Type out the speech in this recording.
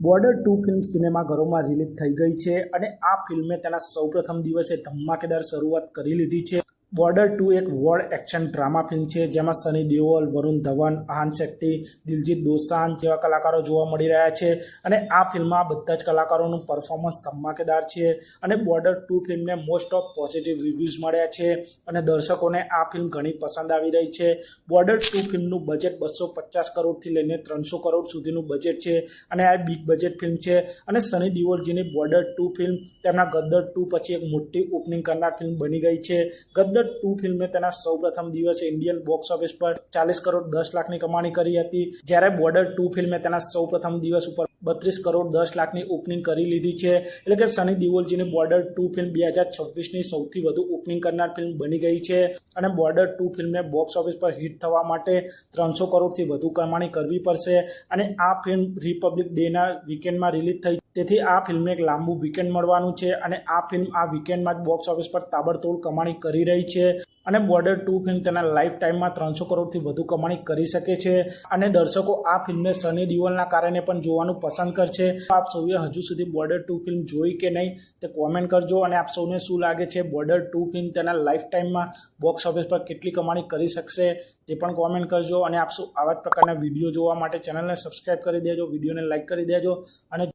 Border two film સિનેમાઘરોમાં release થઈ ગઈ છે અને આ ફિલ્મે તેના સૌપ્રથમ દિવસે ધમાકેદાર શરૂઆત કરી લીધી છે. બોર્ડર ટુ એક વોર્ડ એક્શન ડ્રામા ફિલ્મ છે, જેમાં સની દેઓલ, વરુણ ધવન, આહાન શેટ્ટી, દિલજીત દોસાંજ જેવા કલાકારો જોવા મળી રહ્યા છે અને આ ફિલ્મમાં બધા જ કલાકારોનું પરફોર્મન્સ ધમાકેદાર છે અને બોર્ડર ટુ ફિલ્મને મોસ્ટ ઓફ પોઝિટિવ રિવ્યૂઝ મળ્યા છે અને દર્શકોને આ ફિલ્મ ઘણી પસંદ આવી રહી છે. બોર્ડર ટુ ફિલ્મનું બજેટ બસો પચાસ કરોડથી લઈને ત્રણસો કરોડ સુધીનું બજેટ છે અને આ બિગ બજેટ ફિલ્મ છે અને સની દેઓલજીની બોર્ડર ટુ ફિલ્મ તેમના ગદ્દર ટુ પછી એક મોટી ઓપનિંગ કરનાર ફિલ્મ બની ગઈ છે. ગદ્દર ટુ ફિલ્મે તેના સૌપ્રથમ દિવસે ઇન્ડિયન બોક્સ ઓફિસ પર ચાલીસ કરોડ દસ લાખની કમાણી કરી હતી. જ્યારે બોર્ડર ટુ ફિલ્મે તેના સૌપ્રથમ દિવસ ઉપર બત્રીસ કરોડ દસ લાખની ઓપનિંગ કરી લીધી છે. એટલે કે સની દેઓલજીની બોર્ડર ટુ ફિલ્મ બે હજાર છવ્વીસની સૌથી વધુ ઓપનિંગ કરનાર ફિલ્મ બની ગઈ છે. અને બોર્ડર ટુ ફિલ્મને બોક્સ ઓફિસ પર હિટ થવા માટે ત્રણસો કરોડથી વધુ કમાણી કરવી પડશે. અને આ ફિલ્મ રિપબ્લિક ડેના વીકેન્ડમાં રિલીઝ થઈ તેથી આ ફિલ્મને એક લાંબુ વીકેન્ડ મળવાનું છે અને આ ફિલ્મ આ વીકેન્ડમાં જ બોક્સ ઓફિસ પર તાબડતોડ કમાણી કરી રહી છે અને બોર્ડર ટુ ફિલ્મ તેના લાઈફ ટાઈમમાં ત્રણસો કરોડથી વધુ કમાણી કરી શકે છે અને દર્શકો આ ફિલ્મને સની દિવલના કારણે પણ જોવાનું પસંદ કરશે. આપ સૌએ હજુ સુધી બોર્ડર ટુ ફિલ્મ જોઈ કે નહીં તે કોમેન્ટ કરજો અને આપ સૌને શું લાગે છે બોર્ડર ટુ ફિલ્મ તેના લાઈફ ટાઈમમાં બોક્સ ઓફિસ પર કેટલી કમાણી કરી શકશે તે પણ કોમેન્ટ કરજો અને આપ સૌ આવા જ પ્રકારના વીડિયો જોવા માટે ચેનલને સબસ્ક્રાઈબ કરી દેજો વિડીયોને લાઈક કરી દેજો અને